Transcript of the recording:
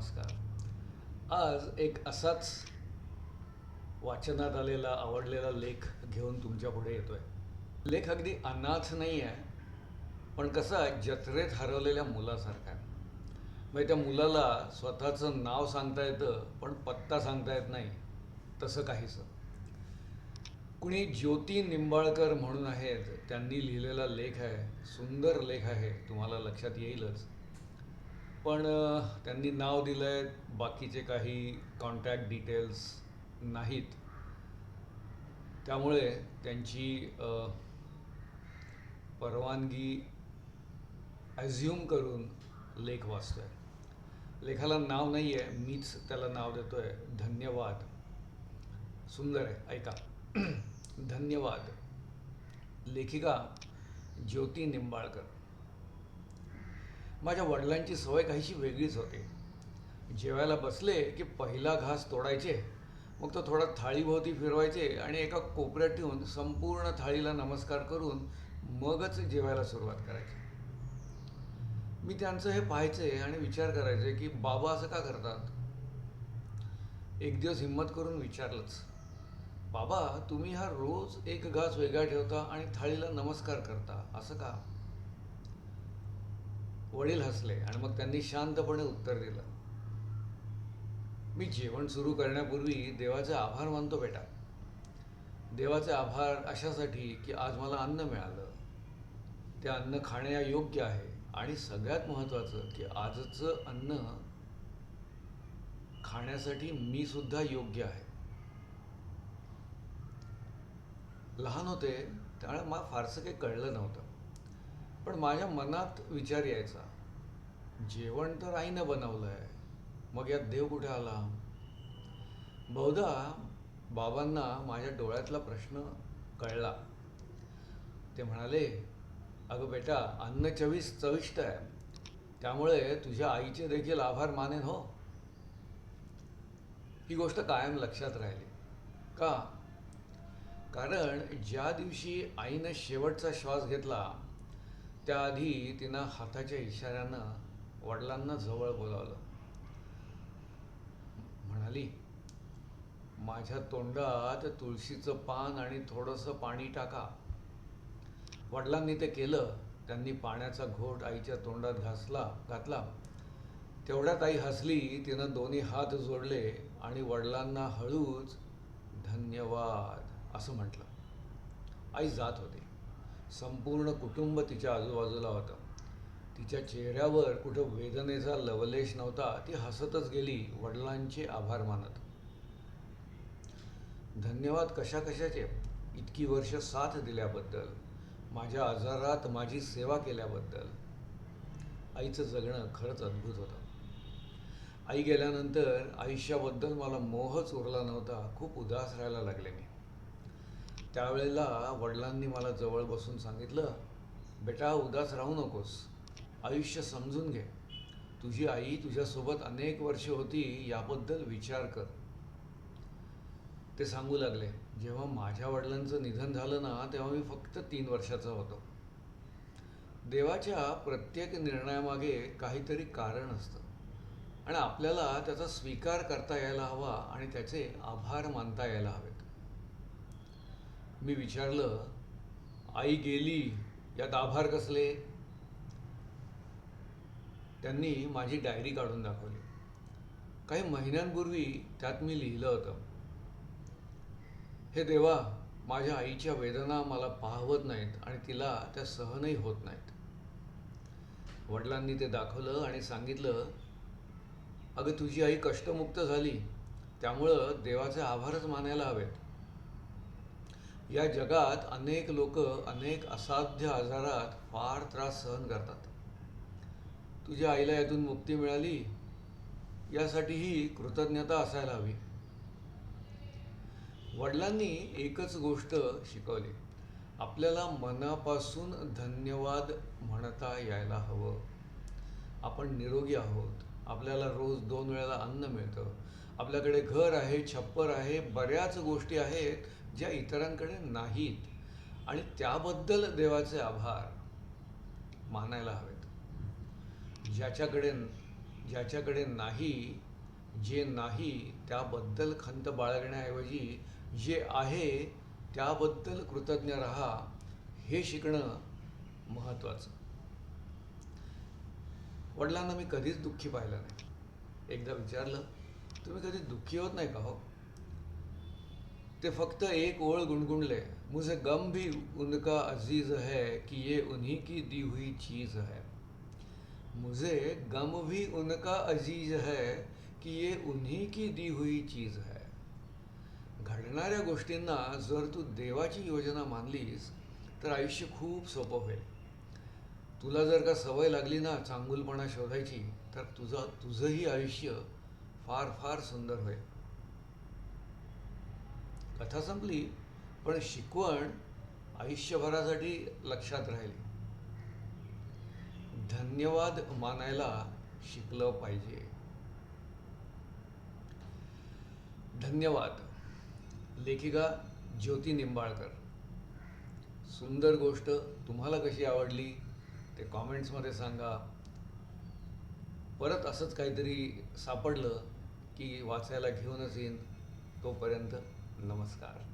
नमस्कार. आज एक असाच वाचनात आलेला आवडलेला लेख घेऊन तुमच्यापुढे येतोय. लेख अगदी अनाथ नाही आहे पण कसा जत्रेत हरवलेल्या मुलासारखा आहे. म्हणजे त्या मुलाला स्वतःचं नाव सांगता येतं पण पत्ता सांगता येत नाही तसं काहीसं. कुणी ज्योती निंबाळकर म्हणून आहेत त्यांनी लिहिलेला लेख आहे सुंदर लेख आहे तुम्हाला लक्षात येईलच. पण त्यांनी नाव दिलं आहे बाकीचे काही कॉन्टॅक्ट डिटेल्स नाहीत. त्यामुळे त्यांची परवानगी ॲझ्युम करून लेख वाचतो आहे लेखाला नाव नाही आहे मीच त्याला नाव देतो आहे धन्यवाद. सुंदर आहे ऐका. धन्यवाद. लेखिका ज्योती निंबाळकर. माझ्या वडिलांची सवय काहीशी वेगळीच होती. जेवायला बसले की पहिला घास तोडायचे मग तो थोडा थाळीभोवती फिरवायचे आणि एका कोपऱ्यात ठेवून संपूर्ण थाळीला नमस्कार करून मगच जेवायला सुरुवात करायची. मी त्यांचं हे पाहायचे आणि विचार करायचे की बाबा असं का करतात? एक दिवस हिंमत करून विचारलंच. बाबा तुम्ही हा रोज एक घास वेगळा ठेवता आणि थाळीला नमस्कार करता असं का? वडील हसले आणि मग त्यांनी शांतपणे उत्तर दिलं. मी जेवण सुरू करण्यापूर्वी देवाचे आभार मानतो बेटा. देवाचे आभार अशासाठी की आज मला अन्न मिळालं. ते अन्न खाण्यायोग्य आहे आणि सगळ्यात महत्त्वाचं की आजचं अन्न खाण्यासाठी मी सुद्धा योग्य आहे. लहान होते त्यामुळे मला फारसं काही कळलं नव्हतं. पण माझ्या मनात विचार यायचा. जेवण तर आईनं बनवलं आहे मग यात देव कुठे आला? बहुधा बाबांना माझ्या डोळ्यातला प्रश्न कळला. ते म्हणाले अगं बेटा अन्न चवीस चविष्ट आहे. त्यामुळे तुझ्या आईचे देखील आभार मानेन हो. ही गोष्ट कायम लक्षात राहिली. का? कारण ज्या दिवशी आईनं शेवटचा श्वास घेतला त्याआधी तिनं हाताच्या इशाऱ्यानं वडिलांना जवळ बोलावलं. म्हणाली माझ्या तोंडात तुळशीचं पान आणि थोडंसं पाणी टाका. वडिलांनी ते केलं. त्यांनी पाण्याचा घोट आईच्या तोंडात घासला घातला. तेवढ्यात आई हसली तिनं दोन्ही हात जोडले आणि वडिलांना हळूच धन्यवाद असं म्हटलं. आई जात होती. संपूर्ण कुटुंब तिच्या आजूबाजूला होतं. तिच्या चेहऱ्यावर कुठं वेदनेचा लवलेश नव्हता ती हसतच गेली वडिलांचे आभार मानत. धन्यवाद कशा कशाचे इतकी वर्ष साथ दिल्याबद्दल माझ्या आजारात माझी सेवा केल्याबद्दल. आईचं जगणं खरंच अद्भुत होतं. आई गेल्यानंतर आयुष्याबद्दल मला मोहच उरला नव्हता खूप उदास राहायला लागले मी. त्यावेळेला वडिलांनी मला जवळ बसून सांगितलं बेटा उदास राहू नकोस. आयुष्य समजून घे. तुझी आई तुझ्यासोबत अनेक वर्ष होती याबद्दल विचार कर. ते सांगू लागले जेव्हा माझ्या वडिलांचं निधन झालं ना तेव्हा मी फक्त तीन वर्षाचा होतो. देवाच्या प्रत्येक निर्णयामागे काहीतरी कारण असतं. आणि आपल्याला त्याचा स्वीकार करता यायला हवा आणि त्याचे आभार मानता यायला हवेत. मी विचारलं आई गेली यात आभार कसले? त्यांनी माझी डायरी काढून दाखवली. काही महिन्यांपूर्वी त्यात मी लिहिलं होतं. हे देवा माझ्या आईच्या वेदना मला पाहवत नाहीत आणि तिला त्या सहनही होत नाहीत. वडिलांनी ते दाखवलं आणि सांगितलं अगं तुझी आई कष्टमुक्त झाली. त्यामुळं देवाचे आभारच मानायला हवेत. या जगात अनेक लोक अनेक असाध्य आजारात फार त्रास सहन करतात. तुझ्या आईला यातून मुक्ती मिळाली यासाठीही कृतज्ञता असायला हवी. वडिलांनी एकच गोष्ट शिकवली आपल्याला मनापासून धन्यवाद म्हणता यायला हवं. आपण निरोगी आहोत आपल्याला रोज दोन वेळेला अन्न मिळतं आपल्याकडे घर आहे छप्पर आहे बऱ्याच गोष्टी आहेत ज्या इतरांकडे नाहीत आणि त्याबद्दल देवाचे आभार मानायला हवेत. ज्याच्याकडे ज्याच्याकडे नाही जे नाही त्याबद्दल खंत बाळगण्याऐवजी जे आहे त्याबद्दल कृतज्ञ राहा हे शिकणं महत्त्वाचं. वडिलांना मी कधीच दुःखी पाहिलं नाही. एकदा विचारलं तुम्ही कधी दुःखी होत नाही का हो? ते फक्त एक ओळ गुणगुणले. मुझे गम भी उनका अजीज है कि ये उन्हीं की दी हुई चीज़ है। मुझे गम भी उनका अजीज है की ये उन्हीं की दी हुई चीज़ है। घडणाऱ्या गोष्टींना जर तू देवाची योजना मानलीस तर आयुष्य खूप सोपं होईल. तुला जर का सवय लागली ना चांगुलपणा शोधायची तर तुझं तुझंही आयुष्य फार फार सुंदर होईल. कथा संपली पण शिकवण आयुष्यभरासाठी लक्षात राहिली. धन्यवाद मानायला शिकलं पाहिजे. धन्यवाद. लेखिका ज्योती निंबाळकर. सुंदर गोष्ट तुम्हाला कशी आवडली ते कॉमेंट्समध्ये सांगा. परत असंच काहीतरी सापडलं की वाचायला घेऊनच येईन तोपर्यंत. नमस्कार